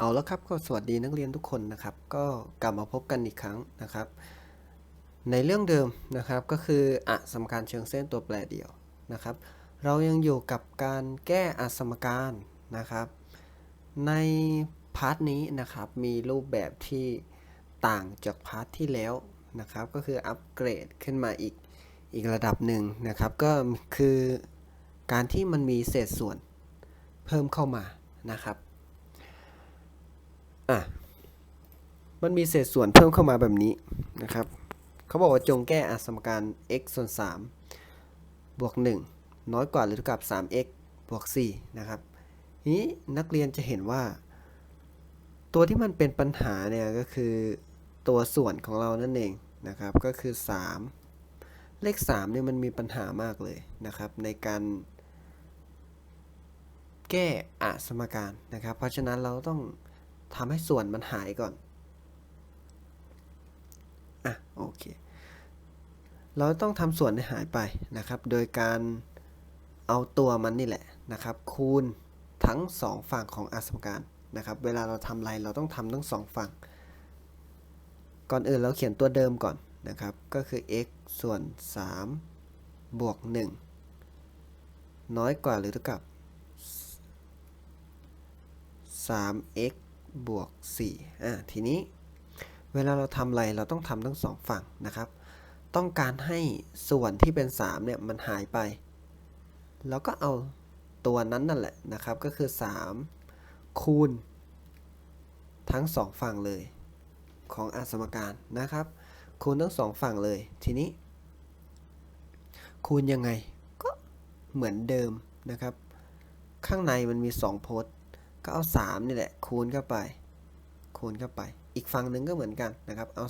เอาแล้วครับก็สวัสดีนักเรียนทุกคนนะครับ ก็กลับมาพบกันอีกครั้งนะครับ ในเรื่องเดิมนะครับก็คืออะสมการเชิงเส้นตัวแปรเดี่ยวนะครับ เรายังอยู่กับการแก้อะสมการนะครับ ในพาร์ทนี้นะครับมีรูปแบบที่ต่างจากพาร์ทที่แล้วนะครับ ก็คืออัปเกรดขึ้นมาอีกอีกระดับหนึ่งนะครับ ก็คือการที่มันมีเศษส่วนเพิ่มเข้ามานะครับ อะมันมีเศษส่วนเพิ่มเข้ามาแบบนี้นะครับ เขาบอกว่าจงแก้อสมการ x ส่วน 3 บวก 1 น้อยกว่าหรือเท่ากับ 3x บวก 4 นะครับ นี้นักเรียนจะเห็นว่า ตัวที่มันเป็นปัญหาเนี่ยก็คือตัวส่วนของเรานั่นเองนะครับ ก็คือ 3 เลข3เนี่ยมันมีปัญหามากเลยนะครับ ในการ แก้อสมการนะครับ เพราะฉะนั้นเราต้อง ทำให้ส่วนมันหายก่อน อะ โอเค เราต้องทำส่วนให้หายไปนะครับ โดยการเอาตัวมันนี่แหละนะครับ คูณทั้งสองฝั่งของอสมการนะครับ เวลาเราทำอะไรเราต้องทำทั้งสองฝั่ง ก่อนอื่นเราเขียนตัวเดิมก่อนนะครับ ก็คือ x ส่วน 3 บวก 1 น้อยกว่าหรือเท่ากับ 3x บวก4อะทีนี้เวลาเราทำอะไรเราต้องทำทั้งสองฝั่งนะครับ ต้องการให้ส่วนที่เป็น 3 เนี่ย มันหายไป แล้วก็เอาตัวนั้นนั่นแหละนะครับ ก็คือ 3 คูณ ทั้งสองฝั่งเลย ของอสมการนะครับ คูณทั้งสองฝั่งเลย ทีนี้ คูณยังไงก็เหมือนเดิมนะครับ ข้างในมันมี 2 โพสต์ ก็เอา 3 นี่แหละคูณเข้าไป คูณเข้าไป อีกฝั่งหนึ่งก็เหมือนกันนะครับ เอา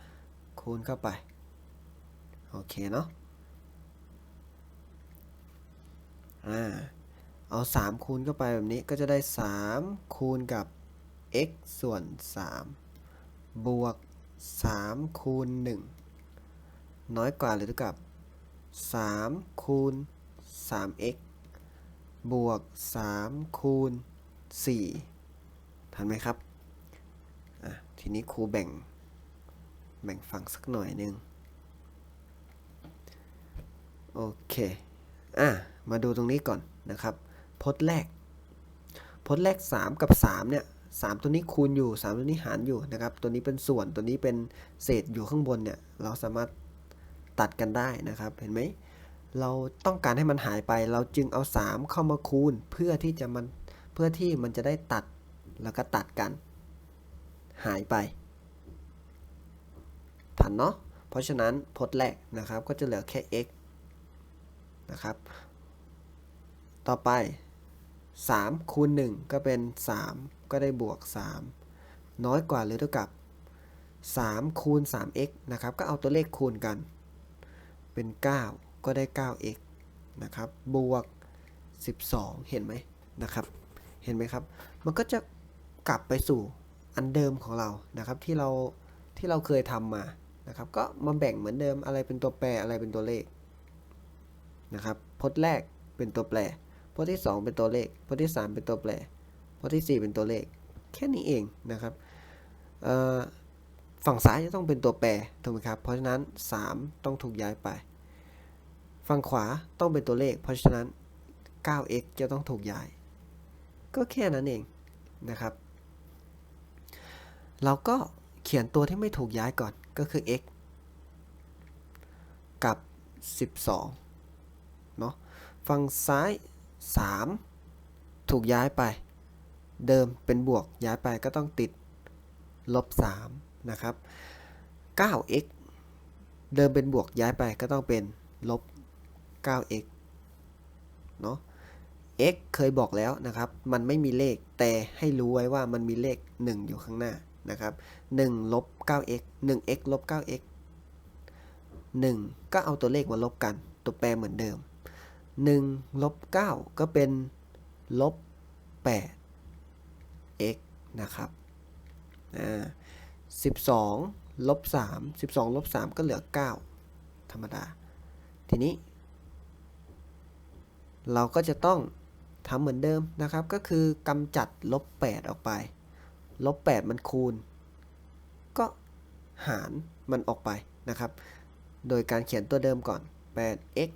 3 คูณเข้าไป โอเคเนาะอ่าเอา 3 คูณเข้าไปแบบนี้ก็จะได้ 3 คูณกับ x ส่วน 3 บวก 3 คูณ 1 น้อยกว่าหรือเท่ากับ 3 คูณ 3x บวก 3 คูณ 4ทันไหมครับ ทีนี้ครูแบ่ง แบ่งฝั่งสักหน่อยหนึ่งโอเค อะ มาดูตรงนี้ก่อนนะครับ พจน์แรก พจน์แรก 3 กับ 3 เนี่ย3ตัวนี้คูณอยู่ 3 ตัวนี้หารอยู่นะครับ ตัวนี้เป็นส่วนตัวนี้เป็นเศษอยู่ข้างบนเนี่ย เราสามารถตัดกันได้นะครับ เห็นไหม เราต้องการให้มันหายไป เราจึงเอา 3 เข้ามาคูณ เพื่อที่จะมัน เพื่อที่มันจะได้ตัดแล้วก็ตัดกัน หายไปทันเนาะเพราะฉะนั้นพจน์แรกนะครับก็จะเหลือแค่ x นะครับ ต่อไป 3 คูณ 1 ก็เป็น 3 ก็ได้บวก 3 น้อยกว่าหรือเท่ากับ 3 คูณ 3x นะครับ ก็เอาตัวเลขคูณกัน เป็น 9 ก็ได้ 9x นะครับ บวก 12 เห็นไหมนะครับ เห็นไหมครับ มันก็จะกลับไปสู่อันเดิมของเรานะครับที่เราที่เราเคยทำมานะครับ ก็มาแบ่งเหมือนเดิมอะไรเป็นตัวแปรอะไรเป็นตัวเลขนะครับพจน์แรกเป็นตัวแปรพจน์ที่ 2 เป็นตัวเลขพจน์ที่ 3 เป็นตัวแปรพจน์ที่ 4 เป็นตัวเลข แค่นี้เองนะครับฝั่งซ้ายจะต้องเป็นตัวแปรถูกไหมครับ เพราะฉะนั้น 3 ต้องถูกย้ายไป ฝั่งขวาต้องเป็นตัวเลข เพราะฉะนั้น 9x จะต้องถูกย้าย ก็แค่นั้นเองนะครับ เราก็เขียนตัวที่ไม่ถูกย้ายก่อนก็คือ x กับ 12 เนาะฝั่งซ้าย 3 ถูกย้ายไป เดิมเป็นบวกย้ายไปก็ต้องติดลบ 3 นะครับ 9x เดิมเป็นบวกย้ายไปก็ต้องเป็นลบ 9x เนาะ x เคยบอกแล้วนะครับ มันไม่มีเลข แต่ให้รู้ไว้ว่ามันมีเลข 1 อยู่ข้างหน้านะครับ1ลบ 9x 1x ลบ 9x 1 ก็เอาตัวเลขมาลบกัน ตัวแปรเหมือนเดิม 1 ลบ 9 ก็เป็นลบ 8 x นะครับอ่า12 ลบ 3 12 ลบ 3 ก็เหลือ 9 ธรรมดา ทีนี้ เราก็จะต้อง ทำเหมือนเดิมนะครับ ก็คือกำจัดลบ 8 ออกไป ลบ 8 มันคูณ ก็หารมันออกไปนะครับ โดยการเขียนตัวเดิมก่อน 8x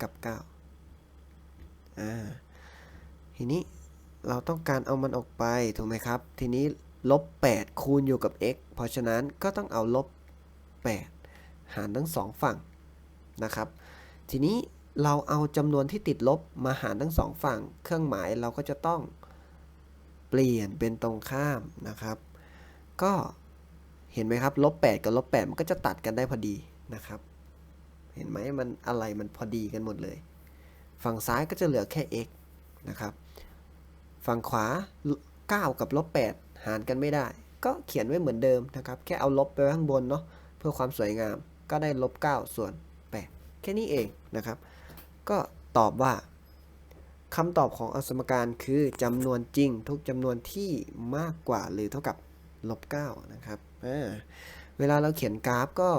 กับ 9 อ่า ทีนี้เราต้องการเอามันออกไป ถูกไหมครับ ทีนี้ลบ 8 คูณอยู่กับ x เพราะฉะนั้นก็ต้องเอาลบ 8 หารทั้งสองฝั่งนะครับ ทีนี้ เราเอาจำนวนที่ติดลบมาหารทั้งสองฝั่ง เครื่องหมายเราก็จะต้องเปลี่ยนเป็นตรงข้ามนะครับ ก็เห็นไหมครับลบ8กับลบ8มันก็จะตัดกันได้พอดีนะครับ เห็นไหมมันอะไรมันพอดีกันหมดเลย ฝั่งซ้ายก็จะเหลือแค่ x นะครับ ฝั่งขวา 9 กับลบ8หารกันไม่ได้ ก็เขียนไว้เหมือนเดิมนะครับ แค่เอาลบไปข้างบนเนาะเพื่อความสวยงามก็ได้ลบ9ส่วน 8 แค่นี้เองนะครับ ก็ตอบว่าคำตอบของอสมการคือจำนวนจริงทุกจำนวนที่มากกว่าหรือเท่ากับลบ9นะครับเวลาเราเขียนกราฟก็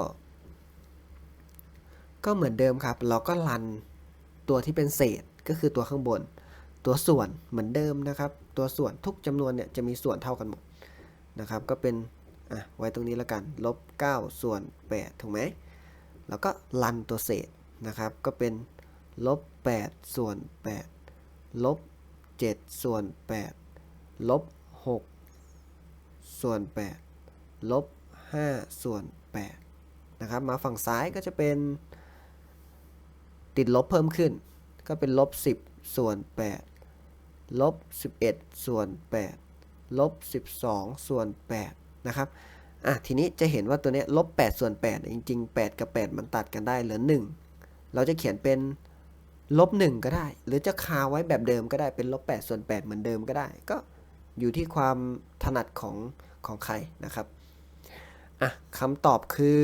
ก็เหมือนเดิมครับ เราก็รันตัวที่เป็นเศษก็คือตัวข้างบน ตัวส่วนเหมือนเดิมนะครับ ตัวส่วนทุกจำนวนเนี่ยจะมีส่วนเท่ากันหมดนะครับ ก็เป็นอะไว้ตรงนี้แล้วกันลบ9ส่วน8ถูกไหมแล้วก็รันตัวเศษนะครับ ก็เป็น ลบ8ส่วน8ลบ7ส่วน8ลบ6ส่วน8ลบ5ส่วน8นะครับ มาฝั่งซ้ายก็จะเป็น ติดลบเพิ่มขึ้น ก็เป็นลบ 10 ส่วน 8 ลบ 11 ส่วน 8 ลบ 12 ส่วน 8 นะครับ อะ ทีนี้จะเห็นว่าตัวนี้ลบ 8 ส่วน 8 จริง ๆ 8 กับ 8 มันตัดกันได้เหลือ 1 เราจะเขียนเป็น ลบ1ก็ได้ หรือจะคาไว้แบบเดิมก็ได้เป็นลบ8ส่วน8เหมือนเดิมก็ได้ ก็อยู่ที่ความถนัดของของใครนะครับอะคำตอบคือ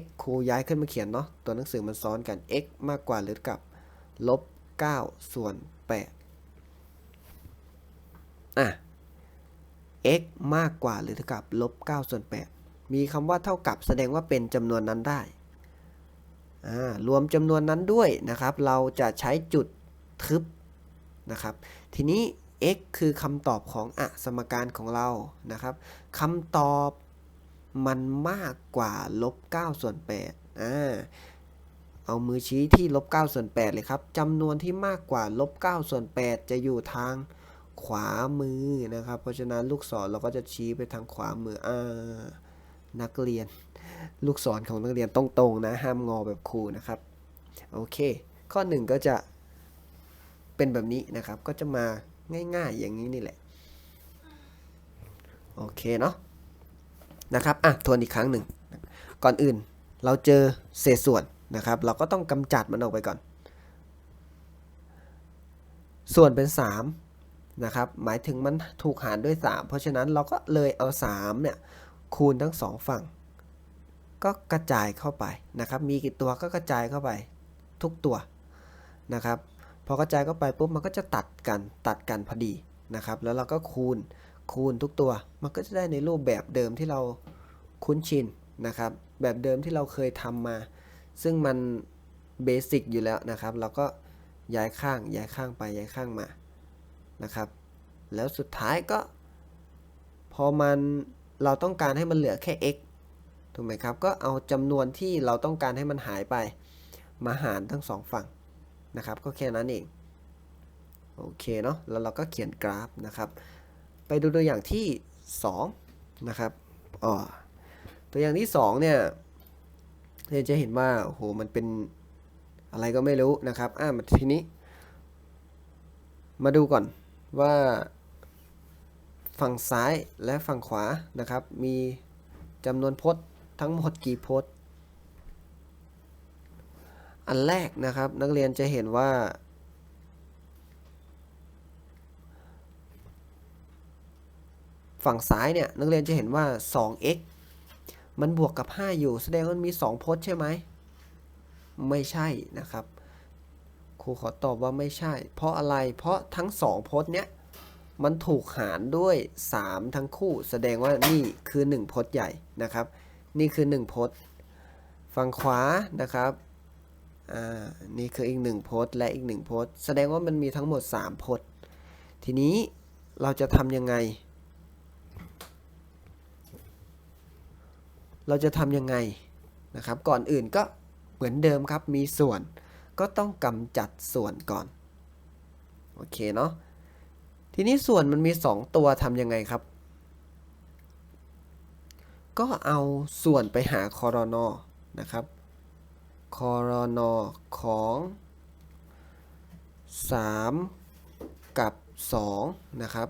x ครูย้ายขึ้นมาเขียนเนาะตัวหนังสือมันซ้อนกัน x มากกว่าหรือกับลบ9ส่วน8อะ x มากกว่าหรือเท่ากับลบ9ส่วน8มีคำว่าเท่ากับแสดงว่าเป็นจำนวนนั้นได้ รวมจำนวนนั้นด้วยนะครับ เราจะใช้จุดทึบนะครับ ทีนี้ x คือคำตอบของอสมการของเรานะครับคำตอบมันมากกว่าลบ9ส่วน8อ่าเอามือชี้ที่ลบ9ส่วน8เลยครับจำนวนที่มากกว่าลบ9ส่วน8จะอยู่ทางขวามือนะครับ เพราะฉะนั้นลูกศรเราก็จะชี้ไปทางขวามืออ่านักเรียน ลูกศรของนักเรียนตรงๆนะ ห้ามงอแบบครูนะครับ โอเค ข้อ 1 ก็จะเป็นแบบนี้นะครับ ก็จะมาง่ายๆอย่างนี้นี่แหละ โอเคเนาะ นะครับ อะ ทวนอีกครั้งหนึ่ง ก่อนอื่นเราเจอเศษส่วนนะครับ เราก็ต้องกำจัดมันออกไปก่อน ส่วนเป็น 3 นะครับ หมายถึงมันถูกหารด้วย 3 เพราะฉะนั้นเราก็เลยเอา3เนี่ยคูณทั้ง 2 ฝั่ง ก็กระจายเข้าไปนะครับ มีกี่ตัวก็กระจายเข้าไปทุกตัวนะครับ พอกระจายเข้าไปปุ๊บมันก็จะตัดกันตัดกันพอดีนะครับ แล้วเราก็คูณคูณทุกตัว มันก็จะได้ในรูปแบบเดิมที่เราคุ้นชินนะครับ แบบเดิมที่เราเคยทำมา ซึ่งมันเบสิกอยู่แล้วนะครับ เราก็ย้ายข้างย้ายข้างไปย้ายข้างมานะครับ แล้วสุดท้ายก็ พอมันเราต้องการให้มันเหลือแค่ x ถูกไหมครับ ก็เอาจำนวนที่เราต้องการให้มันหายไป มาหารทั้งสองฝั่งนะครับ ก็แค่นั้นเอง โอเคเนาะ แล้วเราก็เขียนกราฟนะครับ ไปดูตัวอย่างที่ 2 นะครับอ๋อตัวอย่างที่ 2 เนี่ยเราจะเห็นว่าโอ้โหมันเป็นอะไรก็ไม่รู้นะครับ อ่ามาทีนี้ มาดูก่อนว่าฝั่งซ้ายและฝั่งขวานะครับ มีจำนวนพจน์ ทั้งหมดกี่พจน์ อันแรกนะครับนักเรียนจะเห็นว่า ฝั่งซ้ายเนี่ยนักเรียนจะเห็นว่า 2x มันบวกกับ 5 อยู่ แสดงว่ามี 2 พจน์ใช่ไหม ไม่ใช่นะครับ ครูขอตอบว่าไม่ใช่ เพราะอะไร เพราะทั้ง 2 พจน์เนี้ยมันถูกหารด้วย 3 ทั้งคู่ แสดงว่านี่คือ 1 พจน์ใหญ่นะครับ นี่คือ 1 พจน์ ฝั่งขวานะครับ อ่า นี่คืออีก 1 พจน์และอีก 1 พจน์ แสดงว่ามันมีทั้งหมด 3 พจน์ ทีนี้เราจะทำยังไง เราจะทำยังไงนะครับ ก่อนอื่นก็เหมือนเดิมครับ มีส่วน ก็ต้องกำจัดส่วนก่อน โอเคเนาะ ทีนี้ส่วนมันมี 2 ตัวทำยังไงครับ ก็เอาส่วนไปหาคอรนอนะครับคอรนอของ 3 กับ 2 นะครับ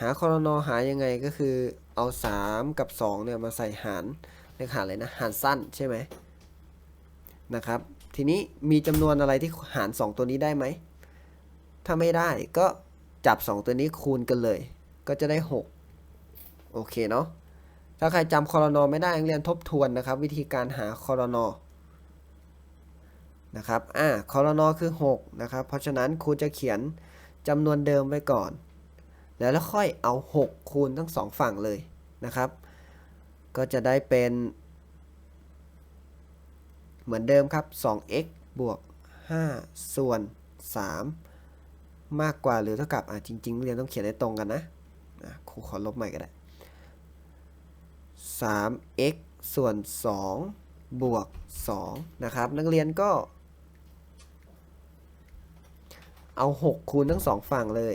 หาคอรนอหายังไงก็คือเอา 3 กับ 2 เนี่ย มาใส่หารเรียกหารอะไรนะ หารสั้นใช่ไหมนะครับ ทีนี้มีจำนวนอะไรที่หาร 2 ตัวนี้ได้ไหม ถ้าไม่ได้ก็จับ 2 ตัวนี้คูณกันเลย ก็จะได้ 6 โอเคเนาะ ถ้าใครจำคอรนอไม่ได้เรียนทบทวนนะครับ วิธีการหาคอรนอนะครับ อ่าคอรนอคือ6นะครับ เพราะฉะนั้นครูจะเขียนจำนวนเดิมไว้ก่อน แล้วแล้วค่อยเอา 6 คูณทั้งสองฝั่งเลยนะครับ ก็จะได้เป็น เหมือนเดิมครับ 2x บวก 5 ส่วน 3 มากกว่าหรือเท่ากับ อะจริง ๆ เรียนต้องเขียนให้ตรงกันนะอะครูขอลบใหม่ก็ได้ 3x ส่วน 2 บวก 2 นะครับ นักเรียนก็เอา 6 คูณทั้งสองฝั่งเลย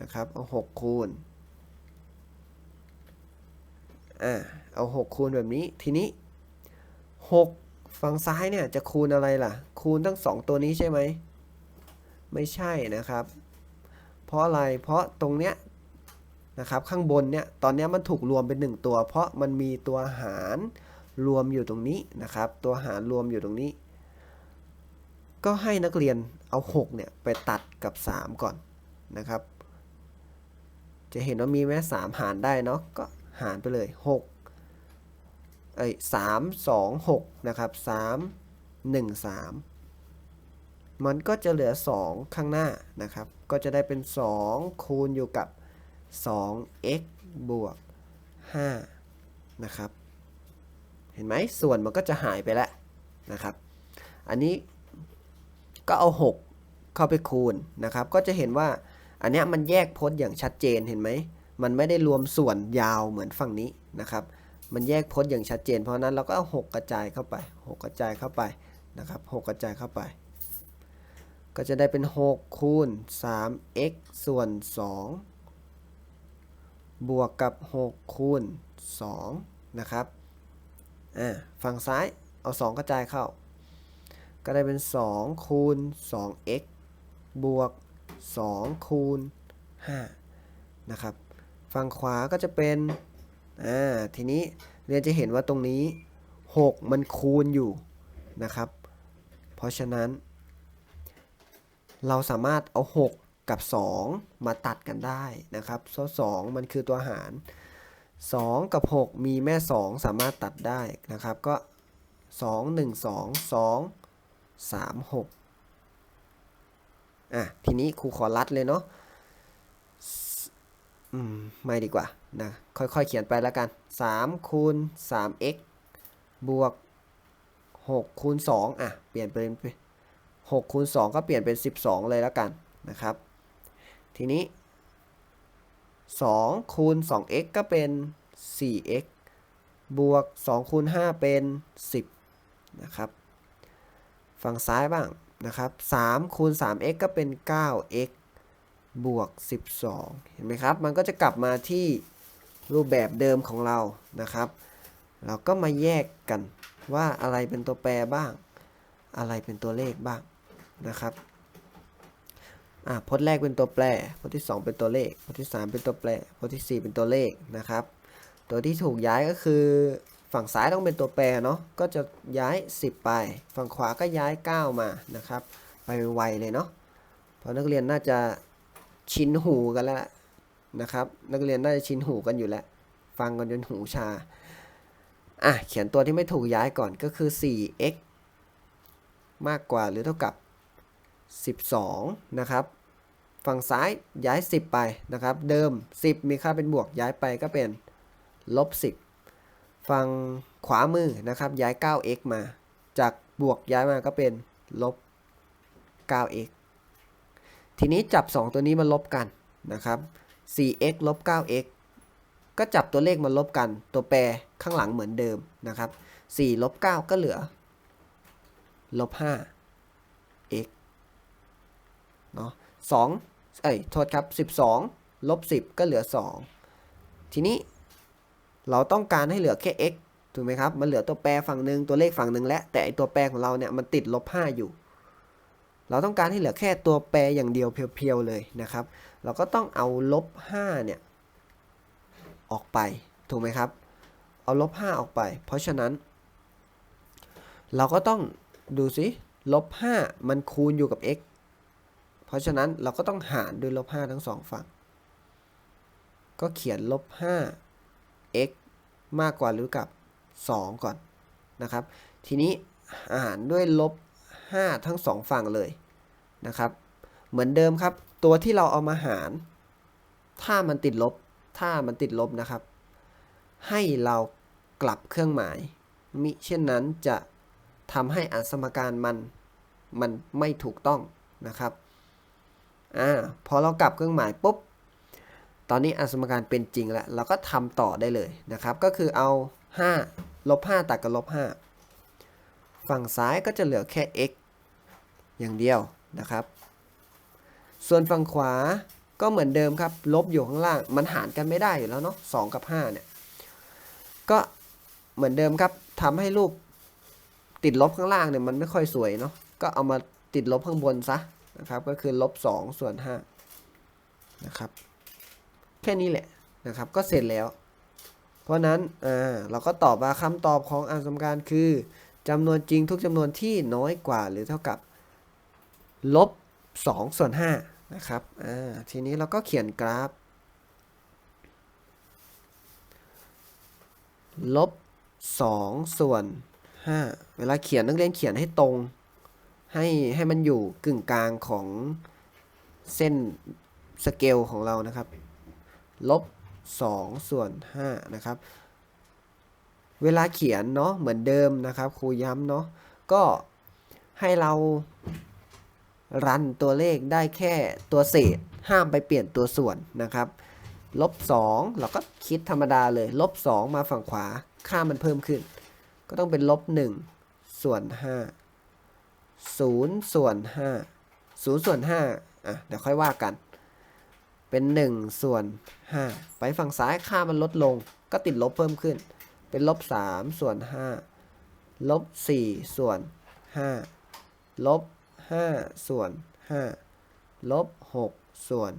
นะครับ เอา 6 คูณ อ่า เอา 6 คูณแบบนี้ ทีนี้ 6 ฝั่งซ้ายเนี่ย จะคูณอะไรล่ะ คูณทั้ง 2 ตัวนี้ใช่ไหม ไม่ใช่นะครับ เพราะอะไร เพราะตรงเนี้ย นะครับข้างบนเนี่ยตอนนี้มันถูกรวมเป็น 1 ตัว เพราะมันมีตัวหารรวมอยู่ตรงนี้นะครับ ตัวหารรวมอยู่ตรงนี้ ก็ให้นักเรียนเอา6เนี่ยไปตัดกับ 3 ก่อนนะครับ จะเห็นว่ามีแม้3หารได้เนาะก็หารไปเลย6เอ้ย3 2 6นะครับ3 1 3มันก็จะเหลือ 2 ข้างหน้านะครับ ก็จะได้เป็น 2 คูณอยู่กับ 2x บวก5นะครับ เห็นไหมส่วนมันก็จะหายไปแล้วนะครับ อันนี้ก็เอา 6 เข้าไปคูณนะครับ ก็จะเห็นว่าอันนี้มันแยกพจน์อย่างชัดเจนเห็นไหม มันไม่ได้รวมส่วนยาวเหมือนฝั่งนี้นะครับ มันแยกพจน์อย่างชัดเจน เพราะนั้นเราก็เอา6กระจายเข้าไป 6 กระจายเข้าไปนะครับ6กระจายเข้าไป ก็จะได้เป็น 6 คูณ 3x ส่วน 2 บวกกับ 6 คูณ 2 นะครับอ่าฝั่งซ้ายเอา 2 กระจายเข้า ก็ได้เป็น 2 คูณ 2x บวก 2 คูณ 5 นะครับ ฝั่งขวาก็จะเป็น อ่า ทีนี้เรียนจะเห็นว่าตรงนี้ 6 มันคูณอยู่นะครับ เพราะฉะนั้น เราสามารถเอา 6 กับ 2 มาตัดกันได้นะครับเพราะ2มันคือตัวหาร 2 กับ 6 มีแม่ 2 สามารถตัดได้นะครับ ก็ 2 1 2 2 3 6อะทีนี้ครูขอรัดเลยเนาะอืมไม่ดีกว่านะค่อยๆเขียนไปแล้วกัน3คูณ 3x บวก6คูณ2อะเปลี่ยนเป็น6คูณ2ก็เปลี่ยนเป็น 12 เลยแล้วกันนะครับ ทีนี้ 2 คูณ 2x ก็เป็น 4x บวก 2 คูณ 5 เป็น 10 นะครับ ฝั่งซ้ายบ้างนะครับ 3 คูณ 3x ก็เป็น 9x บวก 12 เห็นไหมครับ มันก็จะกลับมาที่รูปแบบเดิมของเรานะครับ เราก็มาแยกกันว่าอะไรเป็นตัวแปรบ้าง อะไรเป็นตัวเลขบ้างนะครับ อ่าพจน์แรกเป็นตัวแปรพจน์ที่ 2 เป็นตัวเลขพจน์ที่ 3 เป็นตัวแปรพจน์ที่ 4 เป็นตัวเลขนะครับ ตัวที่ถูกย้ายก็คือ ฝั่งซ้ายต้องเป็นตัวแปรเนาะก็จะย้าย 10 ไป ฝั่งขวาก็ย้าย 9 มานะครับ ไปไวเลยเนาะเพราะนักเรียนน่าจะชินหูกันแล้วนะครับ นักเรียนน่าจะชินหูกันอยู่แล้ว ฟังกันจนหูชาอะเขียนตัวที่ไม่ถูกย้ายก่อนก็คือ 4x มากกว่าหรือเท่ากับ 12 นะครับ ฝั่งซ้ายย้าย 10 ไปนะครับ เดิม 10 มีค่าเป็นบวกย้ายไปก็เป็นลบ10 ฝั่งขวามือนะครับย้าย 9x มา จากบวกย้ายมาก็เป็นลบ 9x ทีนี้จับ 2 ตัวนี้มาลบกันนะครับ 4x ลบ 9x ก็จับตัวเลขมาลบกัน ตัวแปรข้างหลังเหมือนเดิมนะครับ 4 ลบ 9 ก็เหลือ ลบ 5 x เนาะ2 เอ้ยโทษครับ 12ลบ10 ก็เหลือ 2 ทีนี้เราต้องการให้เหลือแค่ x ถูกไหมครับ มันเหลือตัวแปรฝั่งหนึ่งตัวเลขฝั่งหนึ่งและ แต่ไอตัวแปรของเราเนี่ยมันติดลบ5อยู่ เราต้องการให้เหลือแค่ตัวแปรอย่างเดียวเพียวๆเลยนะครับ เราก็ต้องเอาลบ5เนี่ยออกไป ถูกไหมครับ เอาลบ5ออกไป เพราะฉะนั้น เราก็ต้องดูสิลบ5มันคูณอยู่กับ x เพราะฉะนั้นเราก็ต้องหารด้วยลบ5ทั้งสองฝั่ง ก็เขียนลบ5 x มากกว่าหรือกับ 2 ก่อนนะครับ ทีนี้หารด้วยลบ5ทั้งสองฝั่งเลยนะครับ เหมือนเดิมครับ ตัวที่เราเอามาหาร ถ้ามันติดลบ ถ้ามันติดลบนะครับ ให้เรากลับเครื่องหมาย มิเช่นนั้นจะทำให้อัสมการมัน มันไม่ถูกต้องนะครับ อ่าพอเรากลับเครื่องหมายปุ๊บ ตอนนี้อสมการเป็นจริงแล้ว เราก็ทำต่อได้เลยนะครับ ก็คือเอา 5 ลบ 5 ตัดกับลบ 5 ฝั่งซ้ายก็จะเหลือแค่ x อย่างเดียวนะครับ ส่วนฝั่งขวาก็เหมือนเดิมครับ ลบอยู่ข้างล่าง มันหารกันไม่ได้อยู่แล้วเนาะ2กับ 5 เนี่ย ก็เหมือนเดิมครับทำให้รูปติดลบข้างล่างเนี่ยมันไม่ค่อยสวยเนาะ ก็เอามาติดลบข้างบนซะ นะครับก็คือลบ2ส่วน5นะครับแค่นี้แหละนะครับก็เสร็จแล้ว เพราะนั้นอ่าเราก็ตอบว่าคำตอบของอันสมการคือจำนวนจริงทุกจำนวนที่น้อยกว่าหรือเท่ากับลบ2ส่วน5นะครับอ่าทีนี้เราก็เขียนกราฟลบ2ส่วน5เวลาเขียนนักเรียนเขียนให้ตรง ให้ให้มันอยู่กึ่งกลางของเส้นสเกลของเรานะครับลบ2ส่วน5นะครับ เวลาเขียนเนาะเหมือนเดิมนะครับครูย้ำเนาะก็ให้เรารันตัวเลขได้แค่ตัวเศษ ห้ามไปเปลี่ยนตัวส่วนนะครับลบ2เราก็คิดธรรมดาเลยลบ2มาฝั่งขวา ค่ามันเพิ่มขึ้น ก็ต้องเป็นลบ1ส่วน5 0 ส่วน 5 0 ส่วน 5 อะ เดี๋ยวค่อยว่ากัน เป็น 1 ส่วน 5 ไปฝั่งซ้ายค่ามันลดลง ก็ติดลบเพิ่มขึ้น เป็นลบ 3 ส่วน 5 ลบ 4 ส่วน 5 ลบ 5 ส่วน 5 ลบ 6 ส่วน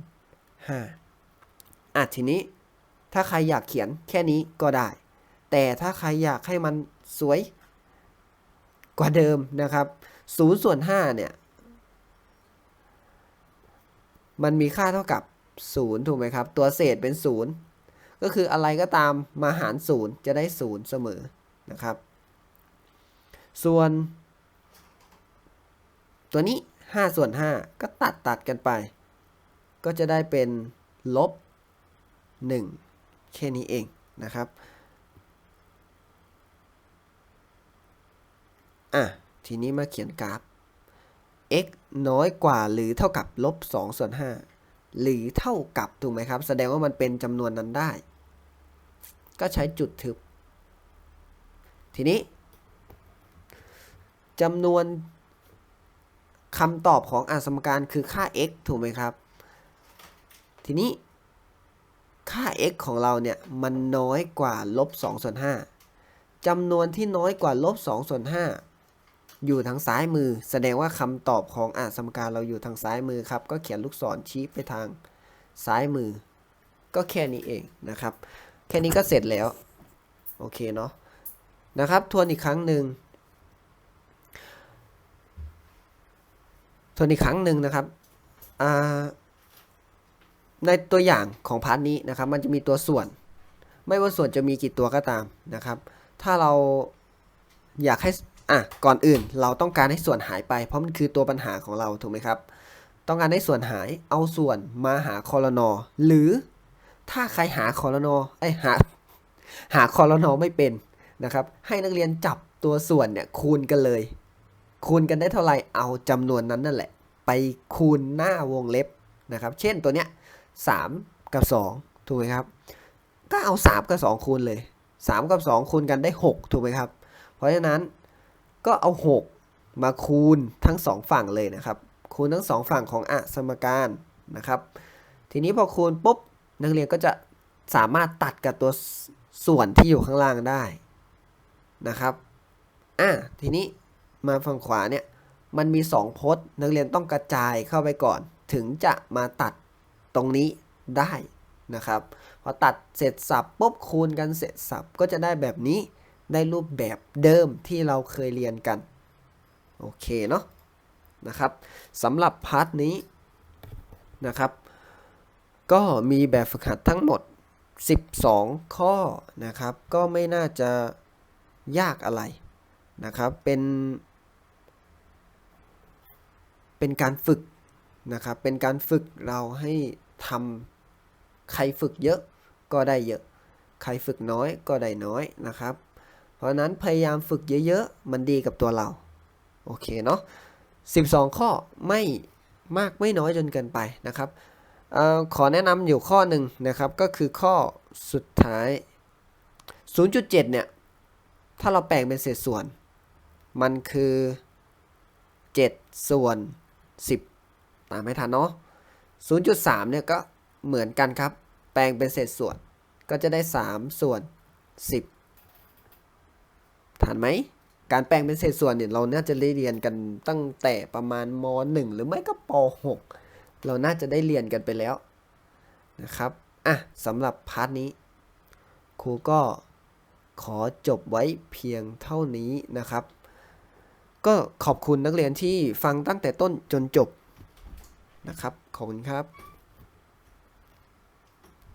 5 อะ ทีนี้ ถ้าใครอยากเขียนแค่นี้ก็ได้ แต่ถ้าใครอยากให้มันสวย กว่าเดิมนะครับ 0ส่วน5เนี่ย มันมีค่าเท่ากับ0ถูกไหมครับ ตัวเศษเป็น0ก็คืออะไรก็ตามมาหาร0จะได้0เสมอนะครับ ส่วน ตัวนี้ 5 ส่วน 5 ก็ตัดตัดกันไป ก็จะได้เป็นลบ 1 แค่นี้เองนะครับ อะ ทีนี้มาเขียนกราฟ x น้อยกว่าหรือเท่ากับลบ2ส่วน5หรือเท่ากับถูกไหมครับ แสดงว่ามันเป็นจำนวนนั้นได้ ก็ใช้จุดทึบ ทีนี้จำนวนคำตอบของอาสมการคือค่า x ถูกไหมครับ ทีนี้ค่า x ของเราเนี่ยมันน้อยกว่าลบ2ส่วน5จำนวนที่น้อยกว่าลบ2ส่วน5 อยู่ทางซ้ายมือ แสดงว่าคำตอบของอ่าสมการเราอยู่ทางซ้ายมือครับ ก็เขียนลูกศรชี้ไปทางซ้ายมือ ก็แค่นี้เองนะครับ แค่นี้ก็เสร็จแล้ว โอเคเนาะนะครับ ทวนอีกครั้งหนึ่งทวนอีกครั้งหนึ่งนะครับในตัวอย่างของพาร์ทนี้นะครับ มันจะมีตัวส่วน ไม่ว่าส่วนจะมีกี่ตัวก็ตามนะครับ ถ้าเราอยากให้ อะก่อนอื่นเราต้องการให้ส่วนหายไป เพราะมันคือตัวปัญหาของเราถูกไหมครับ ต้องการให้ส่วนหายเอาส่วนมาหาคอรนอหรือถ้าใครหาคอรนอไอหาหาคอรนอไม่เป็นนะครับ ให้นักเรียนจับตัวส่วนเนี่ยคูณกันเลย คูณกันได้เท่าไหร่เอาจำนวนนั้นนั่นแหละ ไปคูณหน้าวงเล็บนะครับ เช่นตัวเนี้ย3กับ2ถูกไหมครับ ก็เอา 3 กับ 2 คูณเลย 3 กับ 2 คูณกันได้ 6 ถูกไหมครับ เพราะฉะนั้น ก็เอา 6 มาคูณทั้ง 2 ฝั่งเลยนะครับ คูณทั้ง 2 ฝั่งของอะสมการนะครับ ทีนี้พอคูณปุ๊บนักเรียนก็จะสามารถตัดกับตัวส่วนที่อยู่ข้างล่างได้นะครับอะทีนี้มาฝั่งขวาเนี่ยมันมี 2 พจน์ นักเรียนต้องกระจายเข้าไปก่อน ถึงจะมาตัดตรงนี้ได้นะครับ พอตัดเสร็จสับปุ๊บคูณกันเสร็จสับก็จะได้แบบนี้ ได้รูปแบบเดิมที่เราเคยเรียนกัน โอเคเนาะนะครับสำหรับพาร์ทนี้นะครับ ก็มีแบบฝึกหัดทั้งหมด 12 ข้อนะครับ ก็ไม่น่าจะยากอะไรนะครับ เป็น เป็นการฝึกนะครับ เป็นการฝึกเราให้ทำใครฝึกเยอะก็ได้เยอะ ใครฝึกน้อยก็ได้น้อยนะครับ เพราะนั้นพยายามฝึกเยอะๆ มันดีกับตัวเรา โอเคเนาะ12 ข้อไม่มากไม่น้อยจนเกินไปนะครับออขอแนะนำอยู่ข้อหนึ่งนะครับ ก็คือข้อสุดท้าย 0.7 เนี่ย ถ้าเราแปลงเป็นเศษส่วน มันคือ 7 ส่วน 10 ตามไม่ทันเนาะ 0.3 เนี่ยก็เหมือนกันครับ แปลงเป็นเศษส่วน ก็จะได้ 3 ส่วน 10 ทันไหม การแปลงเป็นเศษส่วนเนี่ยเราน่าจะได้เรียนกันตั้งแต่ประมาณม .1 หรือไม่ก็ป .6 เราน่าจะได้เรียนกันไปแล้วนะครับ อะสำหรับพาร์ทนี้ ครูก็ขอจบไว้เพียงเท่านี้นะครับ ก็ขอบคุณนักเรียนที่ฟังตั้งแต่ต้นจนจบนะครับ ขอบคุณครับ